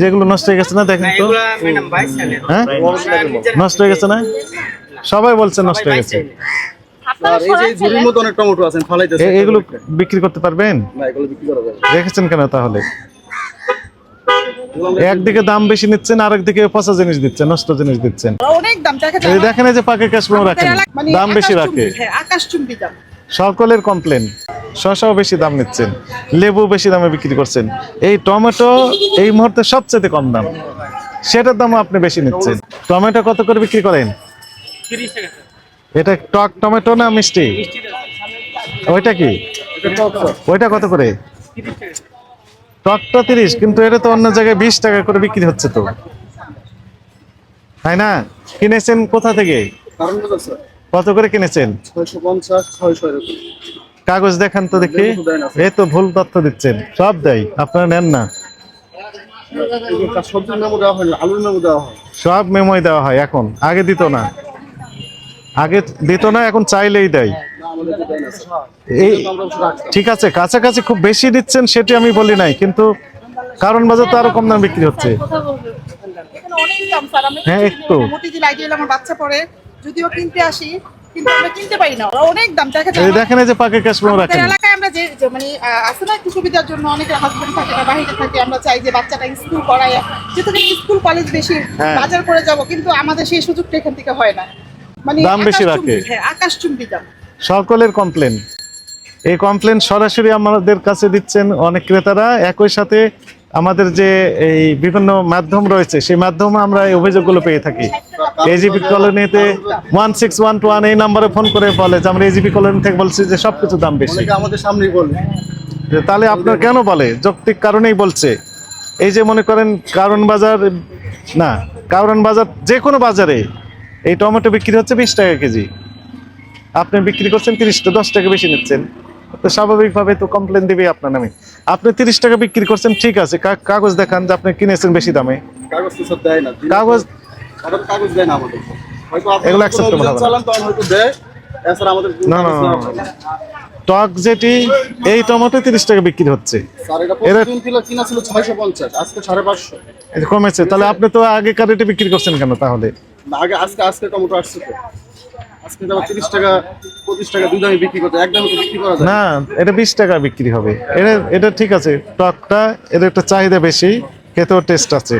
যেগুলো নষ্ট হয়ে গেছে না দেখেন তো। হ্যাঁ? নষ্ট হয়ে গেছে না? সবাই বলছে নষ্ট হয়ে গেছে। এগুলো বিক্রি করতে পারবেন? না এগুলো বিক্রি করা যাবে না। রেখেছেন কেন তাহলে? একদিকে দাম বেশি নিচ্ছেন আর একদিকে পচা জিনিস দিচ্ছেন নষ্ট জিনিস দিচ্ছেন। অনেক দাম দেখা এই যায় দেখেন এই যে পাকে কাশ্মীর রাখেন। মানে দাম বেশি রাখে। হ্যাঁ সকলের কমপ্লেন শসাও বেশি দাম নিচ্ছেন লেবু বেশি দামে বিক্রি করছেন। এই টমেটো এই মুহূর্তে সবচেয়ে কম দাম। সেটার দামও আপনি বেশি নিচ্ছেন। টমেটো কত করে বিক্রি করেন। এটা টক টমেটো না মিষ্টি? ওইটা কি। ওইটা কত করে। টকটা তিরিশ কিন্তু এটা তো অন্য জায়গায় বিশ টাকা করে বিক্রি হচ্ছে তো। তাই না? কিনেছেন কোথা থেকে? কত করে কিনেছেন? ছয়শো পঞ্চাশ ছয়শো কাগজ দেখান তো দেখি। এ তো ভুল তথ্য দিচ্ছেন। সব দেয়। আপনারা নেন না। সব মেমোই দেওয়া হয় এখন। আগে দিত না। আগে দিত না এখন চাইলেই দেয়। এই ঠিক আছে কাছাকাছি খুব বেশি দিচ্ছেন সেটি আমি বলি নাই কিন্তু কারণ বাজার তো আরও কম দাম বিক্রি হচ্ছে। হ্যাঁ, একটু। বাচ্চা পড়ে। যদিও কিনতে আসি কিন্তু আমরা কিনতে পারি না। ওরা অনেক দাম দেখা যায় দেখেন এই যে পাকে কাশ্মীর রাখেন এলাকায় আমরা যে যে মানে আছে না একটু সুবিধার জন্য অনেক হাজবেন্ড থাকে বা বাহিরে থাকে আমরা চাই যে বাচ্চাটা স্কুল করাই যেহেতু স্কুল কলেজ বেশি হ্যাঁ। বাজার করে যাব কিন্তু আমাদের সেই সুযোগটা এখান থেকে হয় না। মানে দাম বেশি রাখে। হ্যাঁ দাম। সকলের কমপ্লেন এই কমপ্লেন সরাসরি আমাদের কাছে দিচ্ছেন অনেক ক্রেতারা। একই সাথে আমাদের যে এই বিভিন্ন মাধ্যম রয়েছে সেই মাধ্যমে আমরা এই অভিযোগগুলো পেয়ে থাকি। এজিপি কলোনিতে one six one two one এই নাম্বারে ফোন করে বলে যে আমরা এজিপি কলোনি থেকে বলছি যে সবকিছু দাম বেশি। আমাদের সামনেই বলে। তাহলে আপনার কেন বলে? যৌক্তিক কারণেই বলছে। এই যে মনে করেন কারণ বাজার না কারণ বাজার যে কোনো বাজারে এই টমেটো বিক্রি হচ্ছে বিশ টাকা কেজি। আপনি বিক্রি করছেন তিরিশ দশ টাকা বেশি নিচ্ছেন। তো স্বাভাবিকভাবে তো কমপ্লেন দিবে আপনার নামে। আপনি তিরিশ টাকা বিক্রি করছেন ঠিক আছে কাগজ দেখান যে আপনি কিনেছেন বেশি দামে। কাগজ না কাগজ ওরা দেয় না আমাদের। হয়তো এগুলো হবে। চালান তখন হয়তো দেয়। এছাড়া আমাদের না, না। টক যেটি এই টমেটো তিরিশ টাকা বিক্রি হচ্ছে। কিনা ছিল ছয়শো পঞ্চাশ আজকে সাড়ে পাঁচশো। এটা কমেছে তাহলে আপনি তো আগেকার রেটে বিক্রি করছেন কেন তাহলে? আগে আজকে আজকে টমেটো আসছে তো। আজকে তিরিশ টাকা পঁচিশ টাকা দুই দামে বিক্রি করতে এক দামে তো বিক্রি করা যায় না। এটা বিশ টাকা বিক্রি হবে। এটা এটা ঠিক আছে টকটা এর একটা চাহিদা বেশি খেতেও টেস্ট আছে।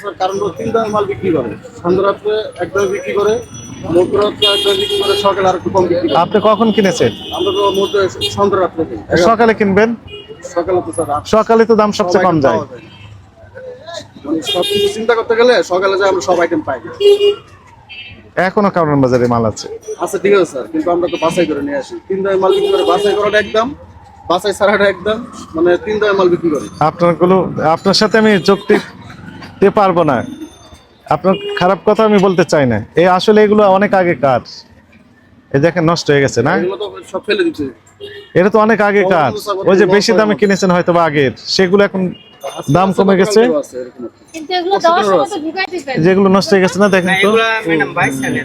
স্যার কারণ তিন দামে মাল বিক্রি করে। সন্ধ্যা রাত্রে এক দামে বিক্রি করে সকালে আর একটু কম বিক্রি আপনি কখন কিনেছেন? আমরা তো। সকালে কিনবেন? সকালে তো স্যার সকালে তো দাম সবচেয়ে কম যায়। মানে সবকিছু চিন্তা করতে গেলে সকালে যে আমরা সব আইটেম পাই। এখনও কারণ বাজারে মাল আছে। আচ্ছা ঠিক আছে স্যার কিন্তু আমরা তো বাছাই করে নিয়ে আসি। তিন দামে মাল বিক্রি করে বাছাই করাটা একদম বাছাই ছাড়াটা একদম মানে তিন দামে মাল বিক্রি করি। আপনারগুলো আপনার সাথে আমি যুক্তি দিতে পারব না। আপনার খারাপ কথা আমি বলতে চাই না। এই আসলে এগুলো অনেক আগে কাজ এই দেখেন নষ্ট হয়ে গেছে না? এগুলো তো সব ফেলে দিচ্ছে। এটা তো অনেক আগে কাজ ওই যে বেশি দামে কিনেছেন হয়তো বা আগের। সেগুলো এখন দাম কমে গেছে। তো যেগুলো নষ্ট হয়ে গেছে না দেখেন তো।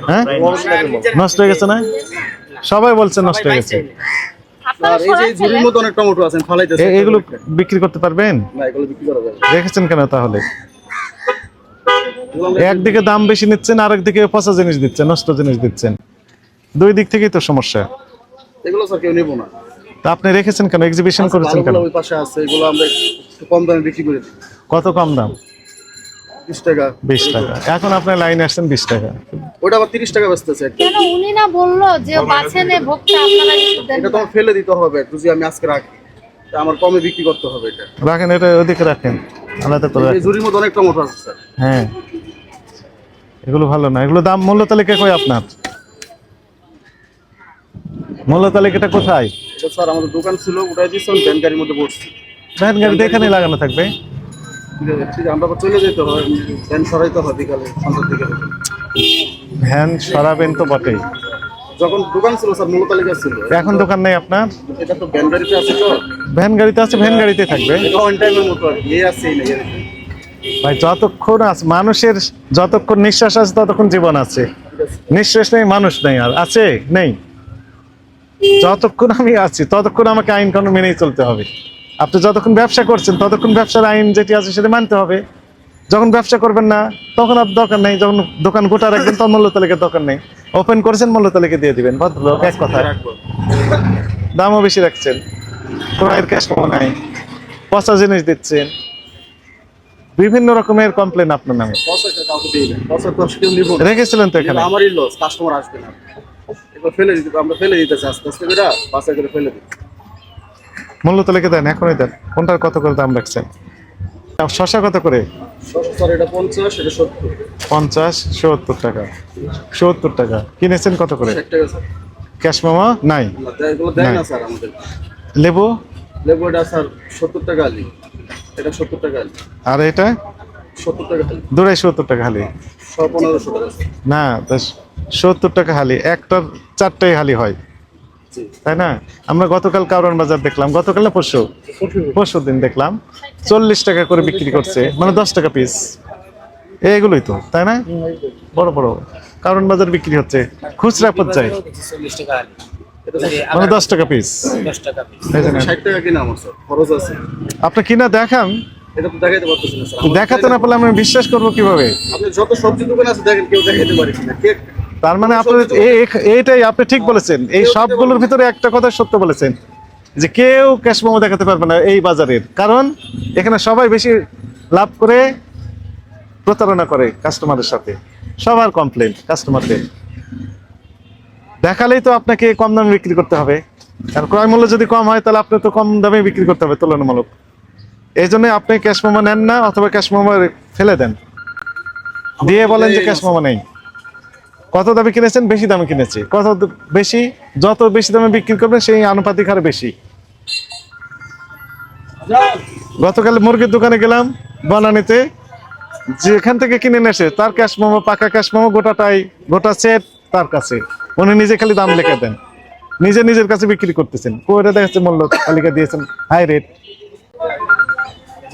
হ্যাঁ? নষ্ট হয়ে গেছে না? সবাই বলছে নষ্ট হয়ে গেছে। এগুলো বিক্রি করতে পারবেন? না এগুলো বিক্রি করা যাবে না। রেখেছেন কেন তাহলে? একদিকে দাম বেশি নিচ্ছেন আর একদিকে পচা জিনিস দিচ্ছেন নষ্ট জিনিস দিচ্ছেন। দুই দিক থেকেই তো সমস্যা। এগুলো স্যার কেউ নেব না। তা আপনি রেখেছেন কেন? এক্সিবিশন করেছেন কেন? ওই পাশে আছে এগুলো আমরা একটু কম দামে বিক্রি করে দিই। কত কম দাম? বিশ টাকা। বিশ টাকা। এখন আপনার লাইনে আসছেন বিশ টাকা। ওটা আবার তিরিশ টাকা বেচতেছে কেন উনি না বলল যে বাছে নে আপনারা এটা তো ফেলে দিতে হবে যদি আমি আজকে রাখি। তা আমার কমে বিক্রি করতে হবে এটা। রাখেন এটা ওদিকে রাখেন। আলাদা করে ঝুড়ির মধ্যে অনেক টমেটো আছে স্যার। হ্যাঁ। এগুলো ভালো না। এগুলো দাম মূল্য তালিকা কই আপনার? মূল্য তালিকাটা কোথায়? স্যার আমাদের দোকান ছিল ওটাই দিয়েছি আমি ভ্যান গাড়ির মধ্যে বসছি। ভ্যান গাড়িতে এখানে লাগানো থাকবে? আমরা চলে যেতে ভ্যান সরাইতে বিকালে সন্ধ্যার দিকে। ভ্যান সরাবেন তো বটেই। যখন দোকান ছিল স্যার মূল তালিকা ছিল। এখন দোকান নেই আপনার? এটা তো ভ্যান গাড়িতে আছে তো। ভ্যান গাড়িতে আছে ভ্যান গাড়িতে থাকবে। অন টাইমের মতো আর আছে এই নেই এরকম। ভাই, যতক্ষণ আছে মানুষের যতক্ষণ নিঃশ্বাস আছে, ততক্ষণ জীবন আছে। নিঃশ্বাস নেই, মানুষ নেই আর। আছে? নেই। যতক্ষণ আমি আছি, ততক্ষণ আমাকে আইন কানুন মেনেই চলতে হবে। আপনি যতক্ষণ ব্যবসা করছেন, ততক্ষণ ব্যবসার আইন যেটি আছে সেটা মানতে হবে। যখন ব্যবসা করবেন না, তখন আর দরকার নেই। যখন দোকান গোটা রাখবেন, তখন মূল্য তালিকার দরকার নেই। ওপেন করেছেন, মূল্য তালিকা দিয়ে দিবেন। ভদ্রলোক, এক কথা। দামও বেশি রাখছেন। ক্যাশ পাবো নাই। পচা জিনিস দিচ্ছেন। বিভিন্ন রকমের কমপ্লেন আপনার নামে। তো রেখেছিলেন তো এখানে? আমারই লস কাস্টমার আসবে না। ফেলে দিতে আমরা ফেলে দিতেছি আস্তে আস্তে করে বাসায় করে ফেলে দিই মূল্য তালিকা দেন এখনই দেন। কোনটার কত করে দাম রাখছেন? শশা কত করে? এটা পঞ্চাশ সত্তর। টাকা। সত্তর টাকা। কিনেছেন কত করে? ক্যাশ মামা? নাই। লেবু লেবু? এটা স্যার সত্তর টাকা এটা সত্তর টাকা আলি আর এটা? সত্তর টাকা আলি দুটাই সত্তর টাকা হালি। সব পনেরোশো টাকা। না তা সত্তর টাকা হালি। একটার চারটাই হালি হয়। তাই না? আমরা গতকাল কারণ বাজার দেখলাম। গতকাল না পরশু? পরশু দিন। দেখলাম। চল্লিশ টাকা করে বিক্রি করছে। মানে দশ টাকা পিস এগুলোই তো তাই না? বড় বড়। কারণ বাজার বিক্রি হচ্ছে। খুচরা পর্যায়ে। মানে দশ টাকা পিস দশ টাকা পিস এই যে নেন। ষাট টাকা কিনা আমার স্যার? খরচ আছে। আপনি কিনা দেখান। এটা তো দেখাইতে পারতেছি না স্যার। দেখাতে না পারলে আমি বিশ্বাস করব কীভাবে? আপনি যত সবজি দোকান আছে দেখেন কেউ দেখাইতে পারে কিনা। কে তার মানে আপনি এইটাই আপনি ঠিক বলেছেন। এই সবগুলোর ভিতরে একটা কথা সত্য বলেছেন যে কেউ ক্যাশ মোমো দেখাতে পারবে না এই বাজারের। কারণ এখানে সবাই বেশি লাভ করে প্রতারণা করে কাস্টমারের সাথে। সবার কমপ্লেন কাস্টমারদের দেখালেই তো আপনাকে কম দামে বিক্রি করতে হবে। আর ক্রয় মূল্য যদি কম হয়, তাহলে আপনি তো কম দামে বিক্রি করতে হবে তুলনামূলক। এই জন্য আপনি ক্যাশ মোমো নেন না, অথবা ক্যাশ মোমো ফেলে দেন। দিয়ে বলেন যে ক্যাশ মোমো নেই। কত দামে কিনেছেন? বেশি দামে কিনেছে। কত বেশি? যত বেশি দামে বিক্রি করবেন, সেই আনুপাতিক হারে বেশি। গতকাল মুরগির দোকানে গেলাম, বনানীতে। যেখান থেকে কিনে এসে, তার ক্যাশ মোমো, পাকা ক্যাশ মোমো, গোটাটাই, গোটা সেট তার কাছে। উনি নিজে খালি দাম লিখে দেন। নিজে নিজের কাছে বিক্রি করতেছেন। কোটা দেখাচ্ছে মূল্য তালিকা দিয়েছেন হাই রেট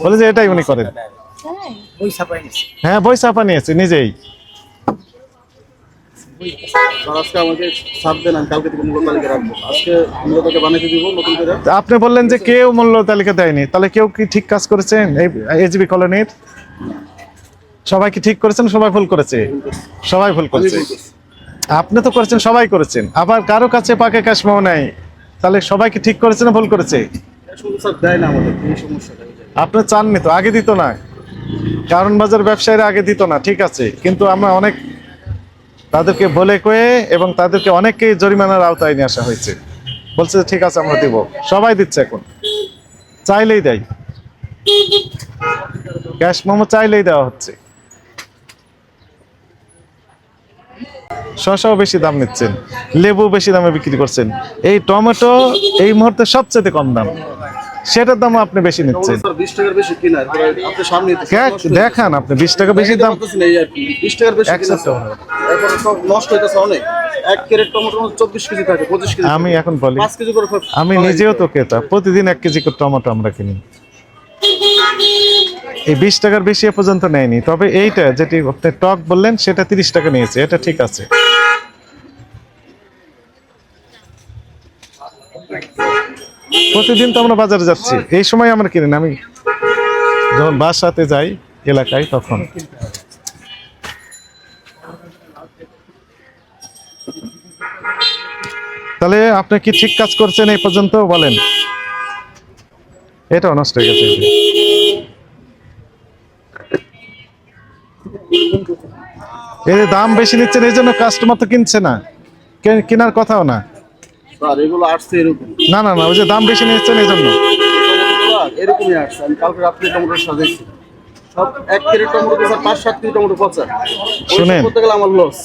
বলে যে এটাই উনি করেন। হ্যাঁ বই চাপা নিয়েছে নিজেই। আপনি বললেন যে কেউ মূল্য তালিকা দেয়নি তাহলে কেউ কি ঠিক কাজ করেছেন এই এজিবি কলোনির? সবাই কি ঠিক করেছেন? সবাই ভুল করেছে। সবাই ভুল করেছে। আপনি তো করেছেন, সবাই করেছেন। আবার কারও কাছে পাকে ক্যাশ মাও নাই। তাহলে সবাই কি ঠিক করেছে না ভুল করেছে। আপনি চাননি তো, আগে দিত না। কারণ বাজার ব্যবসায়ীরা আগে দিত না, ঠিক আছে। কিন্তু আমরা অনেক তাদেরকে বলে কয়ে এবং তাদেরকে অনেককে জরিমানার আওতায় নিয়ে আসা হয়েছে। বলছে ঠিক আছে, আমরা দিব। সবাই দিচ্ছে এখন। চাইলেই দেয়। ক্যাশ মোমো চাইলেই দেওয়া হচ্ছে। শসাও বেশি দাম নিচ্ছেন লেবু বেশি দামে বিক্রি করছেন। এই টমেটো এই মুহূর্তে সবচেয়ে কম দাম। সেটার দাম আপনি বেশি নিচ্ছেন। দেখান আপনি বিশ টাকা বেশি দাম। আমি এখন বলি আমি নিজেও তো। ক্রেতা প্রতিদিন এক কেজি করে টমেটো আমরা কিনি। এই বিশ টাকার বেশি এ পর্যন্ত নেয়নি তবে এইটা যেটি আপনি টক বললেন সেটা তিরিশ টাকা নিয়েছে এটা ঠিক আছে। প্রতিদিন তো আমরা বাজারে যাচ্ছি। এই সময় আমরা কিনি না, আমি যখন বাসাতে যাই এলাকায় তখন। তাহলে আপনি কি ঠিক কাজ করছেন এই পর্যন্ত বলেন? এটা নষ্ট হয়ে গেছে। যে দাম বেশি নিচ্ছেন, এই জন্য কাস্টমার তো কিনছে না। কেনার কথাও না। স্যার এগুলো আসছে এরকম। না না না ওই যে দাম বেশি নিচ্ছেন এই জন্য। এরকমই আসছে। আমি কালকে রাত্রে টমেটো সাজাইছি সব এক ক্যারেট টমেটো স্যার পাঁচ সাত কেজি টমেটো পচা। শুনেন। করতে গেলে আমার লস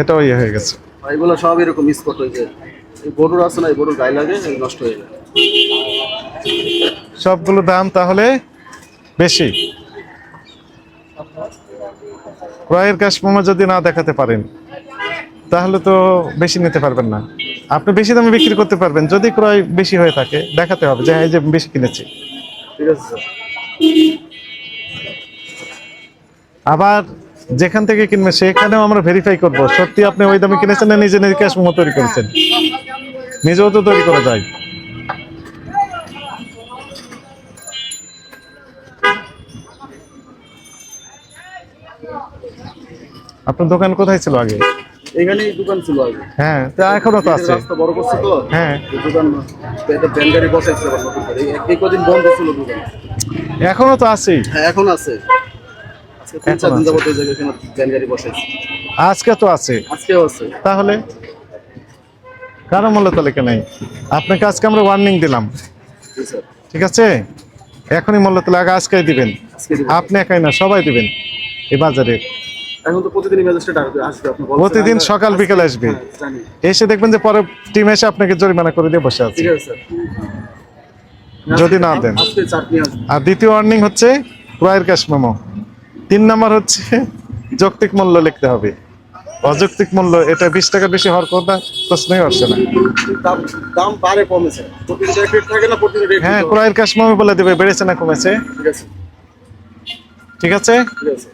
এটাও ইয়ে হয়ে গেছে। এগুলো সব এরকম স্পট হয়ে যায়। এই বড়ুর আছে না এই বড়ুর গায়ে লাগে নষ্ট হয়ে যায়। সবগুলো দাম তাহলে বেশি। ক্রয়ের কাস্টমার যদি না দেখাতে পারেন। তাহলে তো বেশি নিতে পারবেন না। আপনি বেশি দামে বিক্রি করতে পারবেন যদি ক্রয় বেশি হয়ে থাকে দেখাতে হবে যে হ্যাঁ, এই যে বেশি কিনেছি। আবার যেখান থেকে কিনবে সেখানেও আমরা ভেরিফাই করব সত্যি আপনি ওই দামে কিনেছেন না নিজে নিজে ক্যাশমো তৈরি করেছেন? নিজেও তো তৈরি করা যায়। আপনার দোকান কোথায় ছিল আগে? এখানেই দোকান ছিল আগে। হ্যাঁ তা এখনও তো আছে। রাস্তা বড় করছে তো। হ্যাঁ। দোকান এটা গাড়ি বসাইছে আবার নতুন করে। এই- কদিন বন্ধ ছিল দোকান। এখনও তো আছেই হ্যাঁ এখন আছে। আজকে তিন চার দিন যাবত এই জায়গায় এখানে ভ্যান বসাইছে। আজকে তো আছে। আজকেও আছে। তাহলে? কারও মূল্য তালিকা নাই। আপনাকে আজকে আমরা ওয়ার্নিং দিলাম। ঠিক আছে? এখনই মূল্য তালিকা আজকে দিবেন। আপনি একাই না সবাই দিবেন। এই বাজারে এখন তো প্রতিদিনই ম্যাজিস্ট্রেট আসবে আসবে আপনি। প্রতিদিন সকাল বিকেল আসবে। হ্যাঁ, এসে দেখবেন যে পরে টিম এসে আপনাকে জরিমানা করে দিয়ে বসে আছে। ঠিক আছে স্যার। যদি না দেন। আসবে। আর দ্বিতীয় ওয়ার্নিং হচ্ছে ক্রয়ের ক্যাশ মেমো তিন নাম্বার হচ্ছে যৌক্তিক মূল্য লিখতে হবে। অযৌক্তিক মূল্য এটা বিশ টাকা বেশি হওয়ার কথা প্রশ্নই আসছে না। দাম দাম কমেছে। প্রতিদিন প্রতিদিন হ্যাঁ ক্রয়ের ক্যাশ মেমো বলে দেবে বেড়েছে না কমেছে? ঠিক আছে? ঠিক আছে।